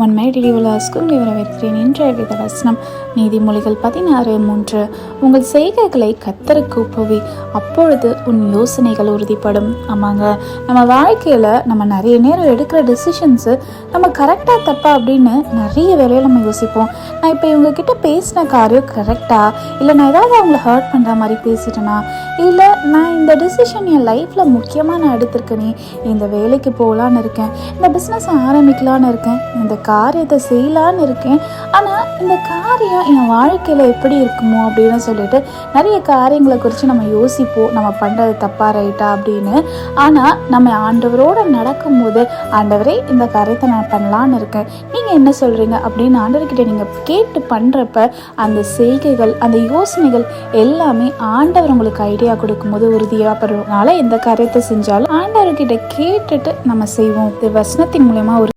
ஒன்மை டிடிவிலாஸ்க்கும் விவரவேற்கிறேன். இன்றைய வேத வசனம் நீதிமொழிகள் பதினாறு மூன்று. உங்கள் செய்கைகளை கத்தருக்கு ஒப்புவி அப்பொழுது உன் யோசனைகள் உறுதிப்படும். ஆமாங்க. நம்ம வாழ்க்கையில் நம்ம நிறைய நேரம் எடுக்கிற டெசிஷன்ஸு நம்ம கரெக்டாக தப்பா அப்படின்னு நிறைய வேலையை நம்ம யோசிப்போம். நான் இப்போ இவங்க கிட்ட பேசின காரியம் கரெக்டாக இல்லை நான் ஏதாவது அவங்கள ஹர்ட் பண்ணுற மாதிரி பேசிட்டேனா? இல்லை நான் இந்த டெசிஷன் என் லைஃப்பில் முக்கியமாக நான் எடுத்திருக்கேனே இந்த வேலைக்கு போகலான்னு இருக்கேன் இந்த பிஸ்னஸ் ஆரம்பிக்கலான்னு இருக்கேன் இந்த காரியத்தை செய்யலான்னு இருக்கேன். ஆனால் இந்த காரியம் என் வாழ்க்கையில் எப்படி இருக்குமோ அப்படின்னு சொல்லிட்டு நிறைய காரியங்களை குறித்து நம்ம யோசிப்போம். நம்ம பண்ணுறது தப்பா ரைட்டா அப்படின்னு. ஆனால் நம்ம ஆண்டவரோட நடக்கும்போது ஆண்டவரே இந்த காரியத்தை நான் பண்ணலான்னு இருக்கேன். நீங்கள் என்ன சொல்கிறீங்க அப்படின்னு ஆண்டவர்கிட்ட நீங்கள் கேட்டு பண்ணுறப்ப அந்த செய்கைகள் அந்த யோசனைகள் எல்லாமே ஆண்டவர் உங்களுக்கு ஐடியா கொடுக்கும்போது உறுதியாக படுறதுனால எந்த காரியத்தை செஞ்சாலும் ஆண்டவர்கிட்ட கேட்டுட்டு நம்ம செய்வோம். இது வசனத்தின் மூலயமா ஒரு